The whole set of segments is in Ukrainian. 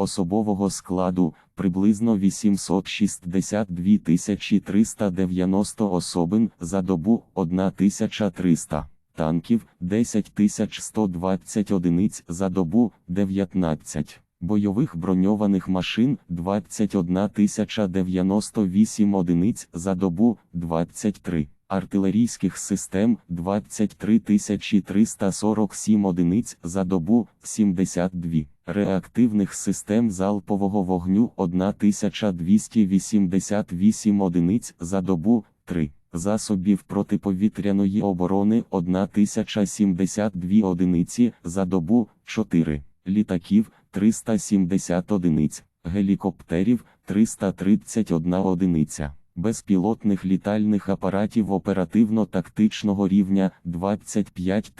особового складу приблизно 862 390 особин за добу 1300 танків 10 120 одиниць за добу 19, бойових броньованих машин 21 098 одиниць за добу 23, артилерійських систем 23 347 одиниць за добу 72, реактивних систем залпового вогню 1288 одиниць за добу 3 засобів протиповітряної оборони 1072 одиниці за добу 4, літаків 370 одиниць, гелікоптерів 331 одиниця, безпілотних літальних апаратів оперативно-тактичного рівня 25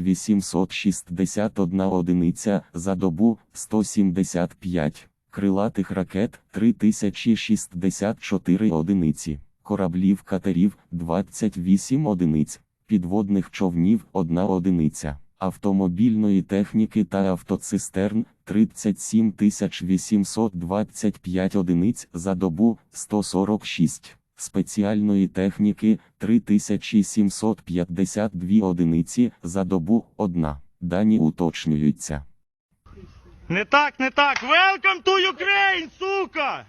861 одиниця за добу 175, крилатих ракет 3064 одиниці кораблів катерів 28 одиниць, підводних човнів 1 одиниця, автомобільної техніки та автоцистерн 37 825 одиниць за добу 146, спеціальної техніки 3752 одиниці за добу 1. Дані уточнюються. Не так, не так. Welcome to Ukraine, сука!